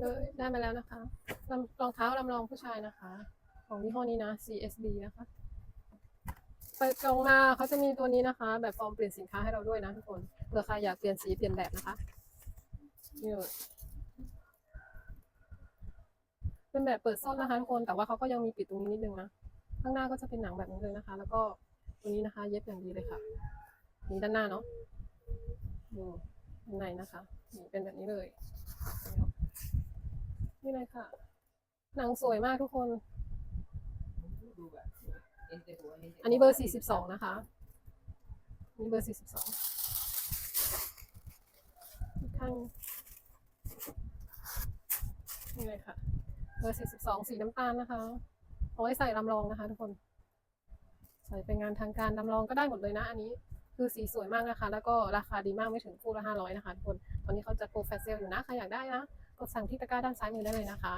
เลยได้มาแล้วนะคะลำรองเท้าลำลองผู้ชายนะคะ ของยี่ห้อนี้นะ CSB นะคะเปิดกลองมาเขาจะมีตัวนี้นะคะ แบบฟอร์มเปลี่ยนสินค้าให้เราด้วยนะทุกคนเผื่อใครอยากเปลี่ยนสีเปลี่ยนแบบนะคะนี่เลยเป็นแบบเปิดซ่อนนะคะทุกคนแต่ว่าเขาก็ยังมีปิดตรงนี้นิดนึงนะข้างหน้าก็จะเป็นหนังแบบนี้เลยนะคะ แล้วก็ตัวนี้นะคะ เย็บอย่างดีเลยค่ะนี่ด้านหน้าเนาะดูในนะคะนี่เป็นแบบนี้เลย นี่เลยค่ะ หนังสวยมากทุกคน อันนี้เบอร์42นะคะอันนี้เบอร์42อีกข้างนี่เลยค่ะ เบอร์42สีน้ำตาลนะคะ เอาไว้ใส่ลำลองนะคะทุกคน ใส่เป็นงานทางการลำลองก็ได้หมดเลยนะ อันนี้คือสีสวยมากนะคะ แล้วก็ราคาดีมากไม่ถึงคู่ละ500นะคะทุกคน ตอนนี้เขาจะโปรแฟชเซลอยู่นะ ใครอยากได้นะ กดสั่งที่ตะกร้าด้านซ้ายมือได้เลยนะคะ